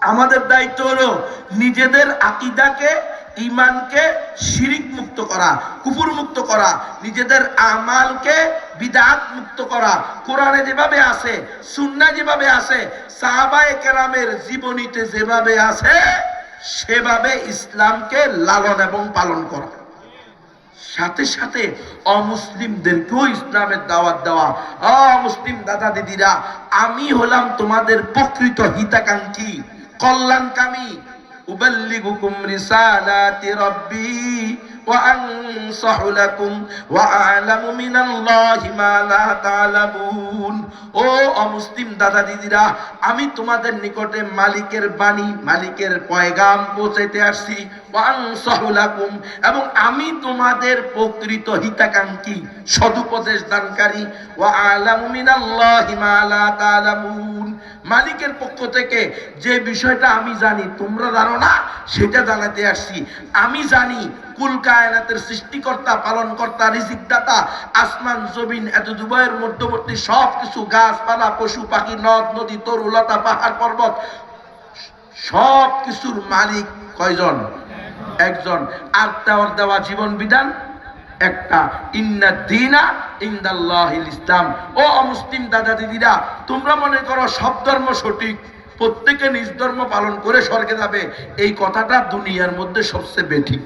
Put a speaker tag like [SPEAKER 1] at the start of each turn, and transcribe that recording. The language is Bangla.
[SPEAKER 1] আমাদের দায়িত্ব হলো নিজেদের আকিদাকে ইমানকে শিরিক মুক্ত করা কুপুর মুক্ত করা, নিজেদের আমালকে বিদাত মুক্ত করা। কোরআনে যেভাবে আছে সুন্না যেভাবে আছে, সাহাবায়ে কেরামের জীবনীতে যেভাবে আছে, সেভাবে ইসলামকে লালন এবং পালন করা। সাথে সাথে অমুসলিমদেরকেও ইসলামের দাওয়াত দেওয়া। অমুসলিম দাদা দিদিরা আমি হলাম তোমাদের প্রকৃত হিতাকাঙ্ক্ষী। কল্যাণকামী উবাল্লিগুকুম রিসালাতি রাব্বি। আনসাহু লাকুম ওয়া আ'লামু মিনাল্লাহি মা লা তা'লামুন ও অমুসলিম দাদা দিদিরা, আমি তোমাদের নিকটে মালিকের বাণী, মালিকের পয়গাম পৌঁছাইতে আসছি। ওয়া এবং আমি তোমাদের প্রকৃত হিতাকাঙ্ক্ষী, সদুপদেশ দানকারী। ওয়া আ'লামু মালিকের পক্ষ থেকে যে বিষয়টা আমি জানি, তোমরা জানো না, সেটা জানাতে আসছি। আমি জানি কুল কায়নাতের সৃষ্টিকর্তা, পালনকর্তা, রিজিকদাতা, আসমান, জমিন, এত দুবাইয়ের মধ্যবর্তী সব কিছু গাছপালা, পশু, পাখি, নদ, নদী তরুলতা পাহাড়, পর্বত সব কিছুর মালিক কয়জন? একজন। আর দেওয়ার দেওয়া জীবন বিধান একটা। ইন্না দিনা ইন্দাল্লাহিল ইসলাম। ও অমুসলিম দাদা দিদিরা, তোমরা মনে করো সব ধর্ম সঠিক, প্রত্যেকে নিজ ধর্ম পালন করে স্বর্গে যাবে। এই কথাটা দুনিয়ার মধ্যে সবচেয়ে বেঠিক।